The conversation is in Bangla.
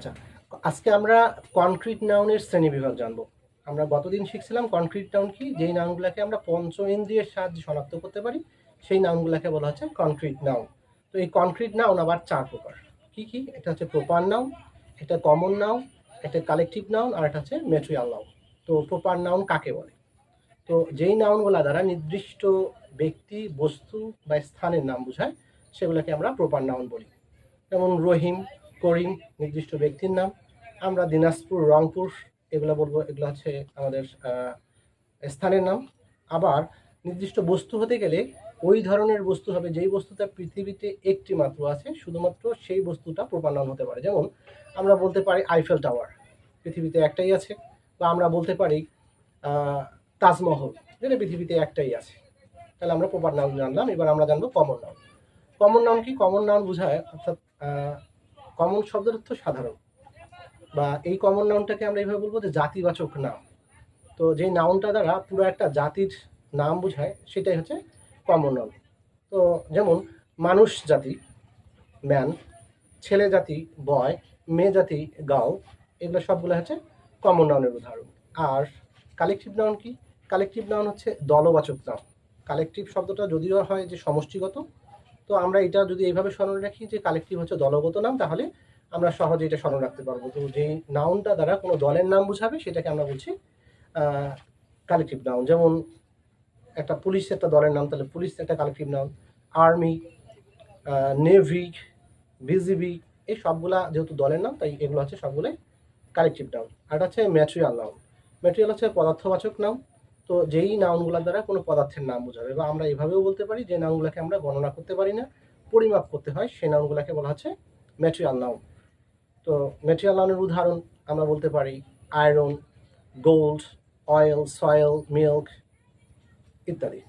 আচ্ছা আজকে আমরা কনক্রিট নাউনের শ্রেণি বিভাগ জানব। আমরা গতদিন শিখছিলাম কনক্রিট নাউন কি? যেই নাউনগুলোকে আমরা পঞ্চ ইন্দ্রিয়ের সাহায্যে শনাক্ত করতে পারি, সেই নাউনগুলোকে বলা হচ্ছে কনক্রিট নাউন তো এই কনক্রিট নাউন আবার চার প্রকার। কি কি? এটা হচ্ছে প্রপার নাউন এটা কমন নাউন একটা কালেকটিভ নাউন আর এটা হচ্ছে মেট্রিয়াল নাউন তো প্রপার নাউন কাকে বলে? তো যেই নাউনগুলো দ্বারা নির্দিষ্ট ব্যক্তি, বস্তু বা স্থানের নাম বোঝায়, সেগুলোকে আমরা প্রপার নাউন বলি। যেমন রহিম করিম, নির্দিষ্ট ব্যক্তির নাম। আমরা দিনাজপুর, রংপুর, এগুলো বলব, এগুলো হচ্ছে আমাদের স্থানের নাম। আবার নির্দিষ্ট বস্তু হতে গেলে ওই ধরনের বস্তু হবে যেই বস্তুটা পৃথিবীতে একটি মাত্র আছে, শুধুমাত্র সেই বস্তুটা প্রপার নাম হতে পারে। যেমন আমরা বলতে পারি আইফেল টাওয়ার পৃথিবীতে একটাই আছে, বা আমরা বলতে পারি তাজমহল, যেটা পৃথিবীতে একটাই আছে। তাহলে আমরা প্রপার নাম জানলাম, এবার আমরা জানব কমন নাম কমন নাম কি? কমন নাম বোঝায় অর্থাৎ কমন শব্দের অর্থ সাধারণ। বা এই কমন নাউনটাকে আমরা এইভাবে বলব যে জাতিবাচক নাম। তো যেই নাউনটা দ্বারা পুরো একটা জাতির নাম বোঝায়, সেটাই হচ্ছে কমন নাউন তো যেমন, মানুষ জাতি ম্যান ছেলে জাতি বয় মেয়ে জাতি গাও এগুলো সবগুলো হচ্ছে কমন নাউনের উদাহরণ। আর কালেকটিভ নাউন কি? কালেকটিভ নাউন হচ্ছে দলবাচক নাম। কালেকটিভ শব্দটা যদিও হয় যে সমষ্টিগত তো আমরা এটা যদি এইভাবে স্মরণ রাখি যে কালেকটিভ হচ্ছে দলগত নাম, তাহলে আমরা সহজে এটা স্মরণ রাখতে পারব। তো যে নাউনটা দ্বারা কোনো দলের নাম বোঝাবে, সেটাকে আমরা বলছি কালেকটিভ নাউন যেমন একটা পুলিশ একটা দলের নাম, তাহলে পুলিশ একটা collective noun army navy BGB এই সবগুলা যেহেতু দলের নাম, তাই এগুলো হচ্ছে সবগুলোই কালেকটিভ নাউন আর হচ্ছে ম্যাটেরিয়াল নাউন ম্যাটেরিয়াল হচ্ছে পদার্থবাচক নাম তো যেই নাউনগুলোর দ্বারা কোনো পদার্থের নাম বোঝাবে বা আমরা এভাবেও বলতে পারি যে নাউনগুলোকে আমরা গণনা করতে পারি না, পরিমাপ করতে হয়, সেই নাউনগুলোকে বলা হচ্ছে ম্যাটেরিয়াল নাউন তো ম্যাটেরিয়াল নাউনের উদাহরণ আমরা বলতে পারি iron gold oil soil milk ইত্যাদি।